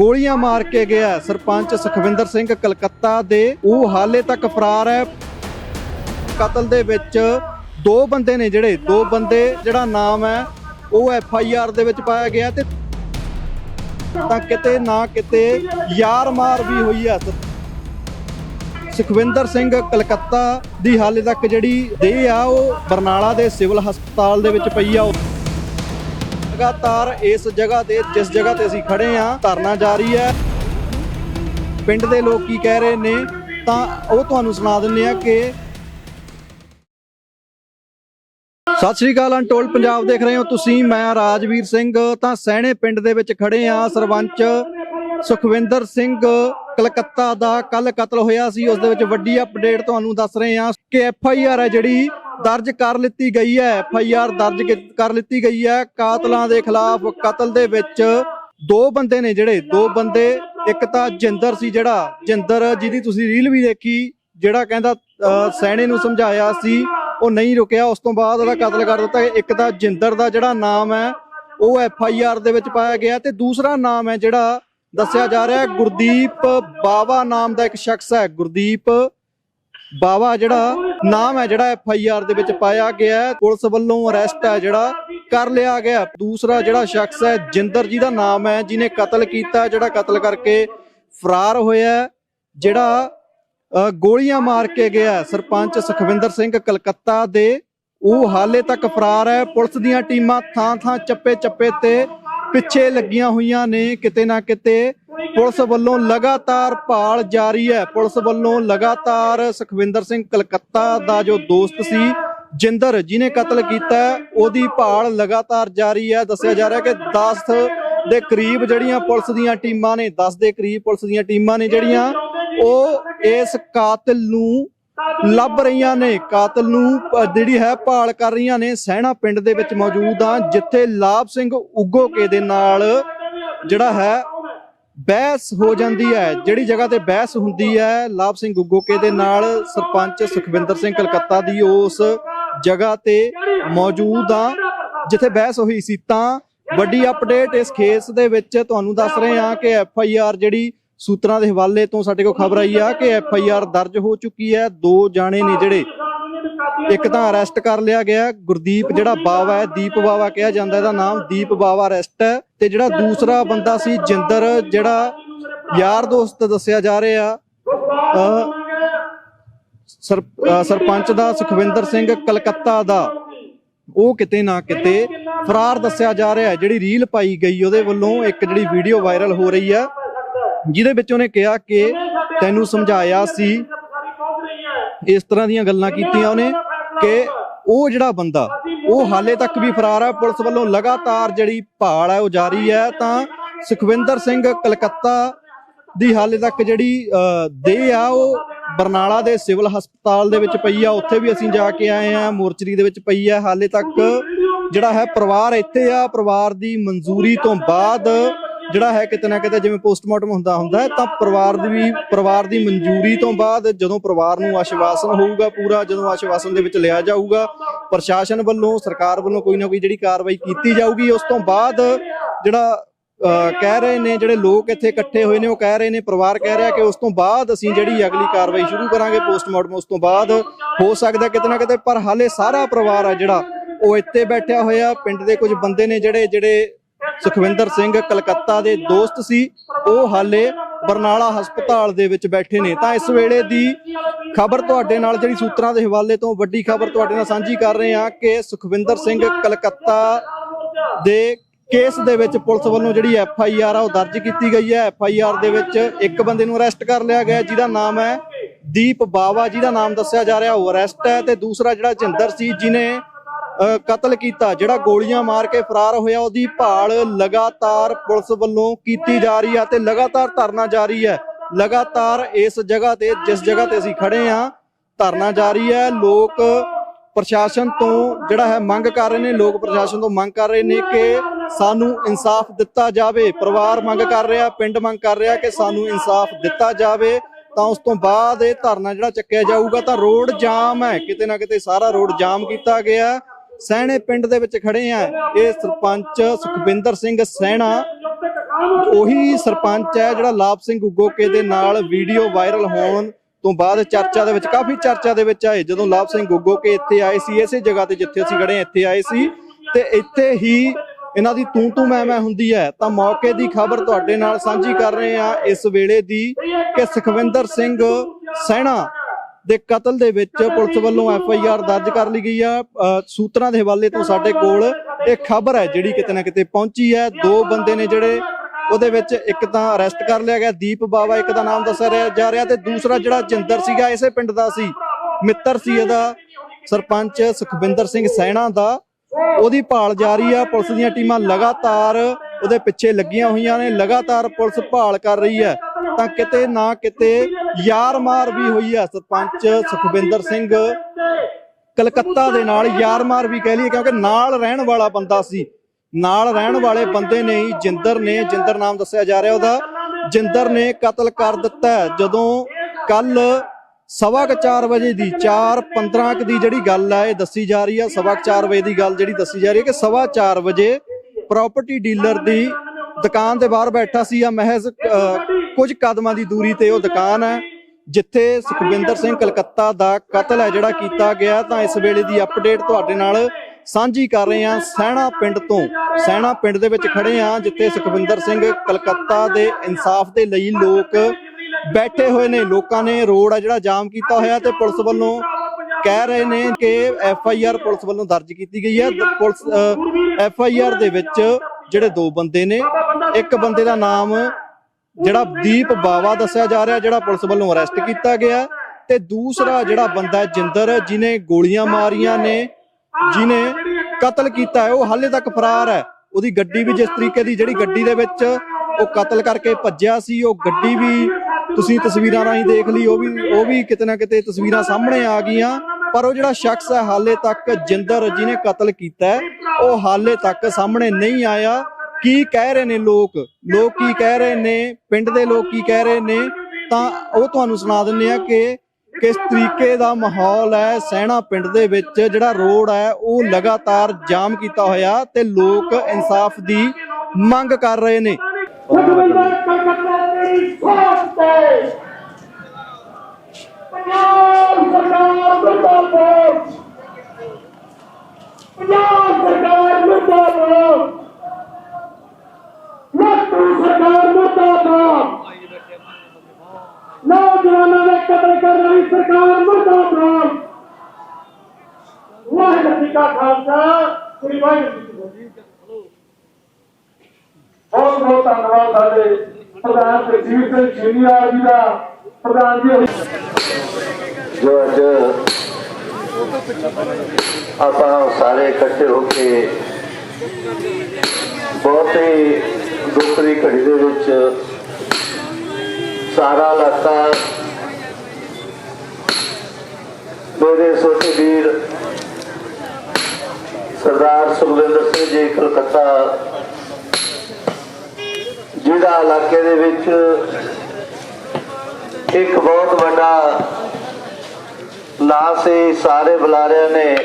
ਗੋਲੀਆਂ ਮਾਰ ਕੇ ਗਿਆ ਸਰਪੰਚ ਸੁਖਵਿੰਦਰ ਸਿੰਘ ਕਲਕੱਤਾ ਦੇ ਉਹ ਹਾਲੇ ਤੱਕ ਫਰਾਰ ਹੈ। ਕਤਲ ਦੇ ਵਿੱਚ ਦੋ ਬੰਦੇ ਨੇ ਜਿਹੜੇ, ਦੋ ਬੰਦੇ ਜਿਹੜਾ ਨਾਮ ਹੈ, ਉਹ ਐਫ ਆਈ ਆਰ ਦੇ ਵਿੱਚ ਪਾਇਆ ਗਿਆ ਤੇ ਤਾਂ ਕਿਤੇ ਨਾ ਕਿਤੇ ਯਾਰ ਮਾਰ ਵੀ ਹੋਈ ਹੈ। ਸੁਖਵਿੰਦਰ ਸਿੰਘ ਕਲਕੱਤਾ ਦੀ ਹਾਲੇ ਤੱਕ ਜਿਹੜੀ ਦੇਹ ਆ, ਉਹ ਬਰਨਾਲਾ ਦੇ ਸਿਵਲ ਹਸਪਤਾਲ ਦੇ ਵਿੱਚ ਪਈ ਆ। ਲਗਾਤਾਰ ਇਸ ਜਗ੍ਹਾ ਤੇ, ਜਿਸ ਜਗ੍ਹਾ ਤੇ ਅਸੀਂ ਖੜੇ ਆ ਧਰਨਾ ਜਾਰੀ ਹੈ। ਪਿੰਡ ਦੇ ਲੋਕ ਕੀ ਕਹਿ ਰਹੇ ਨੇ? ਤਾਂ ਉਹ ਤੁਹਾਨੂੰ ਸੁਣਾ ਦਿੰਨੇ ਆ ਕਿ ਸਤਿ ਸ਼੍ਰੀ ਅਕਾਲ, ਅਨਟੋਲ ਪੰਜਾਬ ਦੇਖ ਰਹੇ ਹੋ ਤੁਸੀਂ। ਮੈਂ ਰਾਜਵੀਰ ਸਿੰਘ। ਤਾਂ ਸਹਿਣੇ ਪਿੰਡ ਦੇ ਵਿੱਚ ਖੜੇ ਆ ਸਰਪੰਚ ਸੁਖਵਿੰਦਰ ਸਿੰਘ ਕਲਕੱਤਾ ਦਾ ਕੱਲ ਕਤਲ ਹੋਇਆ ਸੀ। ਉਸ ਦੇ ਵਿੱਚ ਵੱਡੀ ਅਪਡੇਟ ਤੁਹਾਨੂੰ ਦੱਸ ਰਹੇ ਹਾਂ ਕਿ ਐਫ ਆਈ ਆਰ ਹੈ ਜਿਹੜੀ ਦਰਜ ਕਰ ਲਿੱਤੀ ਗਈ ਹੈ, ਐਫ ਆਈ ਆਰ ਦਰਜ ਕਰ ਲਿੱਤੀ ਗਈ ਹੈ। ਕਾਤਲਾਂ ਦੇ ਖਿਲਾਫ ਕਤਲ ਦੇ ਵਿੱਚ ਦੋ ਬੰਦੇ ਨੇ ਜਿਹੜੇ, ਦੋ ਬੰਦੇ, ਇੱਕ ਤਾਂ ਜਿੰਦਰ ਸੀ ਜਿਹੜਾ, ਜਿੰਦਰ ਜਿਹਦੀ ਤੁਸੀਂ ਰੀਲ ਵੀ ਦੇਖੀ, ਜਿਹੜਾ ਕਹਿੰਦਾ ਸੈਣੇ ਨੂੰ ਸਮਝਾਇਆ ਸੀ, ਉਹ ਨਹੀਂ ਰੁਕਿਆ, ਉਸ ਤੋਂ ਬਾਅਦ ਉਹਦਾ ਕਤਲ ਕਰ ਦਿੱਤਾ। ਇੱਕ ਤਾਂ ਜਿੰਦਰ ਦਾ ਜਿਹੜਾ ਨਾਮ ਹੈ, ਉਹ ਐਫ ਆਈ ਆਰ ਦੇ ਵਿੱਚ ਪਾਇਆ ਗਿਆ ਤੇ ਦੂਸਰਾ ਨਾਮ ਹੈ ਜਿਹੜਾ ਦੱਸਿਆ ਜਾ ਰਿਹਾ ਹੈ, ਗੁਰਦੀਪ ਬਾਵਾ ਨਾਮ ਦਾ ਇੱਕ ਸ਼ਖਸ ਹੈ। ਗੁਰਦੀਪ ਬਾਵਾ ਜਿਹੜਾ ਨਾਮ ਹੈ ਜਿਹੜਾ ਐਫ ਆਈ ਆਰ ਦੇ ਵਿੱਚ ਪਾਇਆ ਗਿਆ ਹੈ। ਪੁਲਿਸ ਵੱਲੋਂ ਅਰੈਸਟ ਹੈ ਜਿਹੜਾ ਕਰ ਲਿਆ ਗਿਆ ਦੂਸਰਾ ਜਿਹੜਾ ਸ਼ਖਸ ਹੈ ਜਿੰਦਰ ਜੀ ਦਾ ਨਾਮ ਹੈ ਜਿਹਨੇ ਕਤਲ ਕੀਤਾ ਜਿਹੜਾ ਕਤਲ ਕਰਕੇ ਫਰਾਰ ਹੋਇਆ ਜਿਹੜਾ ਅ, ਗੋਲੀਆਂ ਮਾਰ ਕੇ ਗਿਆ ਸਰਪੰਚ ਸੁਖਵਿੰਦਰ ਸਿੰਘ ਕਲਕੱਤਾ ਦੇ ਉਹ ਹਾਲੇ ਤੱਕ ਫਰਾਰ ਹੈ। ਪੁਲਿਸ ਦੀਆਂ ਟੀਮਾਂ ਥਾਂ ਥਾਂ ਚੱਪੇ ਚੱਪੇ ਤੇ ਪਿੱਛੇ ਲੱਗੀਆਂ ਹੋਈਆਂ ਨੇ ਕਿਤੇ ਨਾ ਕਿਤੇ। ਪੁਲਿਸ ਵੱਲੋਂ ਲਗਾਤਾਰ ਭਾਲ ਜਾਰੀ ਹੈ। ਪੁਲਿਸ ਵੱਲੋਂ ਲਗਾਤਾਰ ਸੁਖਵਿੰਦਰ ਸਿੰਘ ਕਲਕੱਤਾ ਦਾ ਜੋ ਦੋਸਤ ਸੀ, ਜਿੰਦਰ, ਜਿਹਨੇ ਕਤਲ ਕੀਤਾ ਉਹਦੀ ਭਾਲ ਲਗਾਤਾਰ ਜਾਰੀ ਹੈ। ਦੱਸਿਆ ਜਾ ਰਿਹਾ ਕਿ 10 ਦੇ ਕਰੀਬ ਜਿਹੜੀਆਂ ਪੁਲਿਸ ਦੀਆਂ ਟੀਮਾਂ ਨੇ 10 ਦੇ ਕਰੀਬ ਪੁਲਿਸ ਦੀਆਂ ਟੀਮਾਂ ਨੇ ਜਿਹੜੀਆਂ, ਉਹ ਇਸ ਕਾਤਲ ਨੂੰ ਲੱਭ ਰਹੀਆਂ ਨੇ ਕਾਤਲ ਨੂੰ ਜਿਹੜੀ ਹੈ ਭਾਲ ਕਰ ਰਹੀਆਂ ਨੇ ਸਹਿਣਾ ਪਿੰਡ ਦੇ ਵਿੱਚ ਮੌਜੂਦ ਆ ਜਿੱਥੇ ਲਾਭ ਸਿੰਘ ਉਗੋਕੇ ਦੇ ਨਾਲ ਜਿਹੜਾ ਹੈ ਬਹਿਸ ਹੋ ਜਾਂਦੀ ਹੈ। ਜਿਹੜੀ ਜਗ੍ਹਾ ਤੇ ਬਹਿਸ ਹੁੰਦੀ ਹੈ ਲਾਭ ਸਿੰਘ ਉਗੋਕੇ ਦੇ ਨਾਲ ਸਰਪੰਚ ਸੁਖਵਿੰਦਰ ਸਿੰਘ ਕਲਕੱਤਾ ਦੀ ਉਸ ਜਗ੍ਹਾ ਤੇ ਮੌਜੂਦ ਆ ਜਿੱਥੇ ਬਹਿਸ ਹੋਈ ਸੀ। ਤਾਂ ਵੱਡੀ ਅਪਡੇਟ ਇਸ ਕੇਸ ਦੇ ਵਿੱਚ ਤੁਹਾਨੂੰ ਦੱਸ ਰਹੇ ਹਾਂ ਕਿ ਐਫ ਆਈ ਆਰ ਜਿਹੜੀ ਸੂਤਰਾਂ ਦੇ ਹਵਾਲੇ ਤੋਂ ਸਾਡੇ ਕੋਲ ਖਬਰ ਆਈ ਆ ਕਿ ਐਫ ਆਈ ਆਰ ਦਰਜ ਹੋ ਚੁੱਕੀ ਹੈ। ਦੋ ਜਾਣੇ ਨੇ ਜਿਹੜੇ ਇੱਕ ਤਾਂ ਅਰੈਸਟ ਕਰ ਲਿਆ ਗਿਆ। ਗੁਰਦੀਪ ਜਿਹੜਾ ਬਾਵਾ ਹੈ, ਦੀਪ ਬਾਵਾ ਕਿਹਾ ਜਾਂਦਾ, ਇਹਦਾ ਨਾਮ ਦੀਪ ਬਾਵਾ ਅਰੈਸਟ ਹੈ ਤੇ ਜਿਹੜਾ ਦੂਸਰਾ ਬੰਦਾ ਸੀ ਜਿੰਦਰ, ਜਿਹੜਾ ਯਾਰ ਦੋਸਤ ਦੱਸਿਆ ਜਾ ਰਿਹਾ ਸਰਪੰਚ ਦਾ ਸੁਖਵਿੰਦਰ ਸਿੰਘ ਕਲਕੱਤਾ ਦਾ, ਉਹ ਕਿਤੇ ਨਾ ਕਿਤੇ ਫਰਾਰ ਦੱਸਿਆ ਜਾ ਰਿਹਾ ਜਿਹੜੀ ਰੀਲ ਪਾਈ ਗਈ ਉਹਦੇ ਵੱਲੋਂ ਇੱਕ ਜਿਹੜੀ ਵੀਡੀਓ ਵਾਇਰਲ ਹੋ ਰਹੀ ਹੈ। ਜਿਹਦੇ ਵਿੱਚ ਉਹਨੇ ਕਿਹਾ ਕਿ ਤੈਨੂੰ ਸਮਝਾਇਆ ਸੀ। ਇਸ ਤਰ੍ਹਾਂ ਦੀਆਂ ਗੱਲਾਂ ਕੀਤੀਆਂ ਉਹਨੇ ਕਿ ਉਹ ਜਿਹੜਾ ਬੰਦਾ ਉਹ ਹਾਲੇ ਤੱਕ ਵੀ ਫਰਾਰ ਹੈ ਪੁਲਿਸ ਵੱਲੋਂ ਲਗਾਤਾਰ ਜਿਹੜੀ ਭਾਲ ਹੈ ਉਹ ਜਾਰੀ ਹੈ ਤਾਂ ਸੁਖਵਿੰਦਰ ਸਿੰਘ ਕਲਕੱਤਾ ਦੀ ਹਾਲੇ ਤੱਕ ਜਿਹੜੀ ਦੇਹ ਆ ਉਹ ਬਰਨਾਲਾ ਦੇ ਸਿਵਲ ਹਸਪਤਾਲ ਦੇ ਵਿੱਚ ਪਈ ਆ। ਉੱਥੇ ਵੀ ਅਸੀਂ ਜਾ ਕੇ ਆਏ ਆ ਮੋਰਚਰੀ ਦੇ ਵਿੱਚ ਪਈ ਆ। ਹਾਲੇ ਤੱਕ ਜਿਹੜਾ ਹੈ ਪਰਿਵਾਰ ਇੱਥੇ ਆ ਪਰਿਵਾਰ ਦੀ ਮਨਜ਼ੂਰੀ ਤੋਂ ਬਾਅਦ ਜਿਹੜਾ ਹੈ ਕਿਤੇ ਨਾ ਕਿਤੇ ਜਿਵੇਂ ਪੋਸਟਮਾਰਟਮ ਹੁੰਦਾ ਹੁੰਦਾ ਹੈ ਤਾਂ ਪਰਿਵਾਰ ਦੀ ਵੀ ਪਰਿਵਾਰ ਦੀ ਮਨਜ਼ੂਰੀ ਤੋਂ ਬਾਅਦ ਜਦੋਂ ਪਰਿਵਾਰ ਨੂੰ ਆਸ਼ਵਾਸਨ ਹੋਊਗਾ ਪੂਰਾ ਜਦੋਂ ਆਸ਼ਵਾਸਨ ਦੇ ਵਿੱਚ ਲਿਆ ਜਾਊਗਾ ਪ੍ਰਸ਼ਾਸਨ ਵੱਲੋਂ ਸਰਕਾਰ ਵੱਲੋਂ ਕੋਈ ਨਾ ਕੋਈ ਜਿਹੜੀ ਕਾਰਵਾਈ ਕੀਤੀ ਜਾਊਗੀ ਉਸ ਤੋਂ ਬਾਅਦ ਜਿਹੜਾ ਅਹ, ਕਹਿ ਰਹੇ ਨੇ ਜਿਹੜੇ ਲੋਕ ਇੱਥੇ ਇਕੱਠੇ ਹੋਏ ਨੇ ਉਹ ਕਹਿ ਰਹੇ ਨੇ ਪਰਿਵਾਰ ਕਹਿ ਰਿਹਾ ਕਿ ਉਸ ਤੋਂ ਬਾਅਦ ਅਸੀਂ ਜਿਹੜੀ ਅਗਲੀ ਕਾਰਵਾਈ ਸ਼ੁਰੂ ਕਰਾਂਗੇ ਪੋਸਟਮਾਰਟਮ ਉਸ ਤੋਂ ਬਾਅਦ ਹੋ ਸਕਦਾ ਕਿਤੇ ਨਾ ਕਿਤੇ ਪਰ ਹਾਲੇ ਸਾਰਾ ਪਰਿਵਾਰ ਆ ਜਿਹੜਾ ਉਹ ਇੱਥੇ ਬੈਠਿਆ ਹੋਇਆ ਪਿੰਡ ਦੇ ਕੁਝ ਬੰਦੇ ਨੇ ਜਿਹੜੇ ਜਿਹੜੇ ਸੁਖਵਿੰਦਰ ਸਿੰਘ ਕਲਕੱਤਾ ਦੇ ਦੋਸਤ ਸੀ। ਉਹ ਹਾਲੇ ਬਰਨਾਲਾ ਹਸਪਤਾਲ ਦੇ ਵਿੱਚ ਬੈਠੇ ਨੇ। ਤਾਂ ਇਸ ਵੇਲੇ ਦੀ ਖਬਰ ਤੁਹਾਡੇ ਨਾਲ ਜਿਹੜੀ ਸੂਤਰਾਂ ਦੇ ਹਵਾਲੇ ਤੋਂ ਵੱਡੀ ਖਬਰ ਤੁਹਾਡੇ ਨਾਲ ਸਾਂਝੀ ਕਰ ਰਹੇ ਹਾਂ ਕਿ ਸੁਖਵਿੰਦਰ ਸਿੰਘ ਕਲਕੱਤਾ ਦੇ ਕੇਸ ਦੇ ਵਿੱਚ ਪੁਲਿਸ ਵੱਲੋਂ ਜਿਹੜੀ ਐਫ ਆਈ ਆਰ ਆ ਉਹ ਦਰਜ ਕੀਤੀ ਗਈ ਹੈ। ਐਫ ਆਈ ਆਰ ਦੇ ਵਿੱਚ ਇੱਕ ਬੰਦੇ ਨੂੰ ਅਰੈਸਟ ਕਰ ਲਿਆ ਗਿਆ ਜਿਹਦਾ ਨਾਮ ਹੈ ਦੀਪ ਬਾਵਾ, ਜਿਹਦਾ ਨਾਮ ਦੱਸਿਆ ਜਾ ਰਿਹਾ, ਉਹ ਅਰੈਸਟ ਹੈ। ਤੇ ਦੂਸਰਾ ਜਿਹੜਾ ਜਿੰਦਰ ਸੀ ਜਿਨੇ ਕਤਲ ਕੀਤਾ, ਜਿਹੜਾ ਗੋਲੀਆਂ ਮਾਰ ਕੇ ਫਰਾਰ ਹੋਇਆ, ਉਹਦੀ ਭਾਲ ਲਗਾਤਾਰ ਪੁਲਿਸ ਵੱਲੋਂ ਕੀਤੀ ਜਾ ਰਹੀ ਹੈ ਤੇ ਲਗਾਤਾਰ ਧਰਨਾ ਜਾਰੀ ਹੈ। ਲਗਾਤਾਰ ਇਸ ਜਗ੍ਹਾ ਤੇ, ਜਿਸ ਜਗ੍ਹਾ ਤੇ ਅਸੀਂ ਖੜੇ ਆ ਧਰਨਾ ਜਾਰੀ ਹੈ। ਲੋਕ ਪ੍ਰਸ਼ਾਸਨ ਤੋਂ ਜਿਹੜਾ ਹੈ ਮੰਗ ਕਰ ਰਹੇ ਨੇ, ਲੋਕ ਪ੍ਰਸ਼ਾਸਨ ਤੋਂ ਮੰਗ ਕਰ ਰਹੇ ਨੇ ਕਿ ਸਾਨੂੰ ਇਨਸਾਫ ਦਿੱਤਾ ਜਾਵੇ। ਪਰਿਵਾਰ ਮੰਗ ਕਰ ਰਿਹਾ, ਪਿੰਡ ਮੰਗ ਕਰ ਰਿਹਾ ਕਿ ਸਾਨੂੰ ਇਨਸਾਫ ਦਿੱਤਾ ਜਾਵੇ। ਤਾਂ ਉਸ ਤੋਂ ਬਾਅਦ ਇਹ ਧਰਨਾ ਜਿਹੜਾ ਚੱਕਿਆ ਜਾਊਗਾ, ਤਾਂ ਰੋਡ ਜਾਮ ਹੈ। ਕਿਤੇ ਨਾ ਕਿਤੇ ਸਾਰਾ ਰੋਡ ਜਾਮ ਕੀਤਾ ਗਿਆ। ਸਹਿਣੇ ਪਿੰਡ ਦੇ ਵਿੱਚ ਖੜੇ ਆ। ਇਹ ਸਰਪੰਚ ਸੁਖਵਿੰਦਰ ਸਿੰਘ ਸਹਿਣਾ ਉਹੀ ਸਰਪੰਚ ਹੈ ਜਿਹੜਾ ਲਾਭ ਸਿੰਘ ਗੁੱਗੋਕੇ ਦੇ ਨਾਲ ਵੀਡੀਓ ਵਾਇਰਲ ਹੋਣ ਤੋਂ ਬਾਅਦ ਚਰਚਾ ਦੇ ਵਿੱਚ, ਕਾਫੀ ਚਰਚਾ ਦੇ ਵਿੱਚ ਆਏ। ਜਦੋਂ ਲਾਭ ਸਿੰਘ ਗੁੱਗੋਕੇ ਇੱਥੇ ਆਏ ਸੀ, ਇਸੇ ਜਗ੍ਹਾ ਤੇ ਜਿੱਥੇ ਅਸੀਂ ਖੜੇ ਇੱਥੇ ਆਏ ਸੀ। ਤੇ ਇੱਥੇ ਹੀ ਇਹਨਾਂ ਦੀ ਤੂੰ ਤੂੰ ਮੈਂ ਮੈਂ ਹੁੰਦੀ ਹੈ। ਤਾਂ ਮੌਕੇ ਦੀ ਖਬਰ ਤੁਹਾਡੇ ਨਾਲ ਸਾਂਝੀ ਕਰ ਰਹੇ ਹਾਂ ਇਸ ਵੇਲੇ ਦੀ ਕਿ ਸੁਖਵਿੰਦਰ ਸਿੰਘ ਸੈਣਾ ਦੇ ਕਤਲ ਦੇ ਵਿੱਚ ਪੁਲਿਸ ਵੱਲੋਂ ਐਫ ਆਈ ਆਰ ਦਰਜ ਕਰ ਲਈ ਗਈ ਆ। ਸੂਤਰਾਂ ਦੇ ਹਵਾਲੇ ਤੋਂ ਸਾਡੇ ਕੋਲ ਇਹ ਖਬਰ ਹੈ ਜਿਹੜੀ ਕਿਤੇ ਨਾ ਕਿਤੇ ਪਹੁੰਚੀ ਹੈ। ਦੋ ਬੰਦੇ ਨੇ ਜਿਹੜੇ ਉਹਦੇ ਵਿੱਚ ਇੱਕ ਤਾਂ ਅਰੈਸਟ ਕਰ ਲਿਆ ਗਿਆ ਦੀਪ ਬਾਵਾ ਇੱਕ ਦਾ ਨਾਮ ਦੱਸਿਆ ਜਾ ਰਿਹਾ ਤੇ ਦੂਸਰਾ ਜਿਹੜਾ ਜਿੰਦਰ ਸੀਗਾ ਇਸੇ ਪਿੰਡ ਦਾ ਸੀ। ਮਿੱਤਰ ਸੀ ਇਹਦਾ ਸਰਪੰਚ ਸੁਖਵਿੰਦਰ ਸਿੰਘ ਸੈਣਾ ਦਾ। ਉਹਦੀ ਭਾਲ ਜਾਰੀ ਆ ਪੁਲਿਸ ਦੀਆਂ ਟੀਮਾਂ ਲਗਾਤਾਰ ਉਹਦੇ ਪਿੱਛੇ ਲੱਗੀਆਂ ਹੋਈਆਂ ਨੇ ਲਗਾਤਾਰ ਪੁਲਿਸ ਭਾਲ ਕਰ ਰਹੀ ਹੈ। ਤਾਂ ਕਿਤੇ ਨਾ ਕਿਤੇ ਯਾਰ ਮਾਰ ਵੀ ਹੋਈ ਹੈ ਸਰਪੰਚ ਸੁਖਵਿੰਦਰ ਸਿੰਘ। ਕਲਕੱਤਾ ਦੇ ਨਾਲ ਯਾਰ ਮਾਰ ਵੀ ਕਹਿ ਲਈਏ ਕਿਉਂਕਿ ਨਾਲ ਰਹਿਣ ਵਾਲਾ ਬੰਦਾ ਸੀ। ਨਾਲ ਰਹਿਣ ਵਾਲੇ ਬੰਦੇ ਨੇ ਹੀ ਜਿੰਦਰ ਨੇ, ਜਿੰਦਰ ਨਾਮ ਦੱਸਿਆ ਜਾ ਰਿਹਾ ਉਹਦਾ। ਜਿੰਦਰ ਨੇ ਕਤਲ ਕਰ ਦਿੱਤਾ ਜਦੋਂ ਕੱਲ ਸਵਾ ਕੁ 4 ਵਜੇ ਦੀ 4:15 ਕੁ ਦੀ ਜਿਹੜੀ ਗੱਲ ਹੈ, ਇਹ ਦੱਸੀ ਜਾ ਰਹੀ ਹੈ। ਸਵਾ ਕੁ 4 ਵਜੇ ਦੀ ਗੱਲ ਜਿਹੜੀ ਦੱਸੀ ਜਾ ਰਹੀ ਹੈ ਕਿ ਸਵਾ 4 ਵਜੇ ਪ੍ਰਾਪਰਟੀ ਡੀਲਰ ਦੀ ਦੁਕਾਨ ਦੇ ਬਾਹਰ ਬੈਠਾ ਸੀ ਆ ਮਹਿਜ਼ ਕੁਝ ਕਦਮਾਂ ਦੀ ਦੂਰੀ ਤੇ ਉਹ ਦੁਕਾਨ ਹੈ ਜਿੱਥੇ ਸੁਖਵਿੰਦਰ ਸਿੰਘ ਕਲਕੱਤਾ ਦਾ ਕਤਲ ਹੈ ਜਿਹੜਾ ਕੀਤਾ ਗਿਆ ਤਾਂ ਇਸ ਵੇਲੇ ਦੀ ਅਪਡੇਟ ਤੁਹਾਡੇ ਨਾਲ ਸਾਂਝੀ ਕਰ ਰਹੇ ਹਾਂ। ਸਹਿਣਾ ਪਿੰਡ ਤੋਂ ਸਹਿਣਾ ਪਿੰਡ ਦੇ ਵਿੱਚ ਖੜੇ ਹਾਂ ਜਿੱਥੇ ਸੁਖਵਿੰਦਰ ਸਿੰਘ ਕਲਕੱਤਾ ਦੇ ਇਨਸਾਫ ਦੇ ਲਈ ਲੋਕ ਬੈਠੇ ਹੋਏ ਨੇ। ਲੋਕਾਂ ਨੇ ਰੋਡ ਆ ਜਿਹੜਾ ਜਾਮ ਕੀਤਾ ਹੋਇਆ ਤੇ ਪੁਲਿਸ ਵੱਲੋਂ ਕਹਿ ਰਹੇ ਨੇ ਕਿ ਐਫ ਆਈ ਆਰ ਪੁਲਿਸ ਵੱਲੋਂ ਦਰਜ ਕੀਤੀ ਗਈ ਹੈ। ਪੁਲਿਸ ਐਫ ਆਈ ਆਰ ਦੇ ਵਿੱਚ ਜਿਹੜੇ ਦੋ ਬੰਦੇ ਨੇ ਇੱਕ ਬੰਦੇ ਦਾ ਨਾਮ ਜਿਹੜਾ ਦੀਪ ਬਾਵਾ ਦੱਸਿਆ ਜਾ ਰਿਹਾ ਜਿਹੜਾ ਪੁਲਿਸ ਵੱਲੋਂ ਅਰੈਸਟ ਕੀਤਾ ਗਿਆ। ਤੇ ਦੂਸਰਾ ਜਿਹੜਾ ਬੰਦਾ ਜਿੰਦਰ ਜਿਨੇ ਗੋਲੀਆਂ ਮਾਰੀਆਂ ਨੇ ਜਿਨੇ ਕਤਲ ਕੀਤਾ ਹੈ ਉਹ ਹਾਲੇ ਤੱਕ ਫਰਾਰ ਹੈ। ਉਹਦੀ ਗੱਡੀ ਵੀ ਜਿਸ ਤਰੀਕੇ ਦੀ ਜਿਹੜੀ ਗੱਡੀ ਦੇ ਵਿੱਚ ਉਹ ਕਤਲ ਕਰਕੇ ਭੱਜਿਆ ਸੀ ਉਹ ਗੱਡੀ ਵੀ ਤੁਸੀਂ ਤਸਵੀਰਾਂ ਰਾਹੀਂ ਦੇਖ ਲਈ ਉਹ ਵੀ ਉਹ ਵੀ ਕਿਤੇ ਨਾ ਕਿਤੇ ਤਸਵੀਰਾਂ ਸਾਹਮਣੇ ਆ ਗਈਆਂ। ਪਰ ਉਹ ਜਿਹੜਾ ਸ਼ਖਸ ਹੈ, ਹਾਲੇ ਤੱਕ ਜਿੰਦਰ ਜਿਹਨੇ ਕਤਲ ਕੀਤਾ ਉਹ ਹਾਲੇ ਤੱਕ ਸਾਹਮਣੇ ਨਹੀਂ ਆਇਆ। ਕੀ ਕਹਿ ਰਹੇ ਨੇ ਲੋਕ? ਲੋਕ ਕੀ ਕਹਿ ਰਹੇ ਨੇ? ਪਿੰਡ ਦੇ ਲੋਕ ਕੀ ਕਹਿ ਰਹੇ ਨੇ? ਤਾਂ ਉਹ ਤੁਹਾਨੂੰ ਸੁਣਾ ਦਿੰਨੇ ਆ ਕਿ ਕਿਸ ਤਰੀਕੇ ਦਾ ਮਾਹੌਲ ਹੈ ਸਹਿਣਾ ਪਿੰਡ ਦੇ ਵਿੱਚ, ਜਿਹੜਾ ਰੋਡ ਹੈ, ਉਹ ਲਗਾਤਾਰ ਜਾਮ ਕੀਤਾ ਹੋਇਆ ਤੇ ਲੋਕ ਇਨਸਾਫ ਦੀ ਮੰਗ ਕਰ ਰਹੇ ਨੇ। ਪੰਜਾਬ ਸਰਕਾਰ ਮੁਰਦਾਬਾਦ ਪੰਜਾਬ ਸਰਕਾਰ ਮੁਰਦਾਬਾਦ ਲੱਟੂ ਸਰਕਾਰ ਮੁਰਦਾਬਾਦ ਨੌਜਵਾਨਾਂ ਦੇ ਕਤਲ ਕਰਨ ਵਾਲੀ ਸਰਕਾਰ ਮੁਰਦਾਬਾਦ ਵਾਹਿਗੁਰੂ ਜੀ ਕਾ ਖਾਲਸਾ, ਸ੍ਰੀ ਵਾਹਿਗੁਰੂ ਜੀ ਕੀ ਫਤਿਹ। ਬਹੁਤ ਬਹੁਤ ਧੰਨਵਾਦ ਸਾਡੇ ਪ੍ਰਧਾਨ ਜਗਜੀਤ ਸਿੰਘ ਸ਼ੀਨੀਵਾਲ ਜੀ ਦਾ, ਪ੍ਰਧਾਨ ਜੀ ਜੋ ਅੱਜ ਆਪਾਂ ਸਾਰੇ ਇਕੱਠੇ ਹੋ ਕੇ ਬਹੁਤ ਹੀ ਦੁੱਖ ਘੜੀ ਦੇ ਵਿੱਚ ਸਾਰਾ ਇਲਾਕਾ ਮੇਰੇ ਛੋਟੇ ਵੀਰ ਸਰਦਾਰ ਸੁਖਵਿੰਦਰ ਸਿੰਘ ਜੀ ਕਲਕੱਤਾ, ਜਿਹੜਾ ਇਲਾਕੇ ਦੇ ਵਿੱਚ ਇੱਕ ਬਹੁਤ ਵੱਡਾ ਨਾਂ ਸੀ, ਸਾਰੇ ਬੁਲਾਰਿਆਂ ਨੇ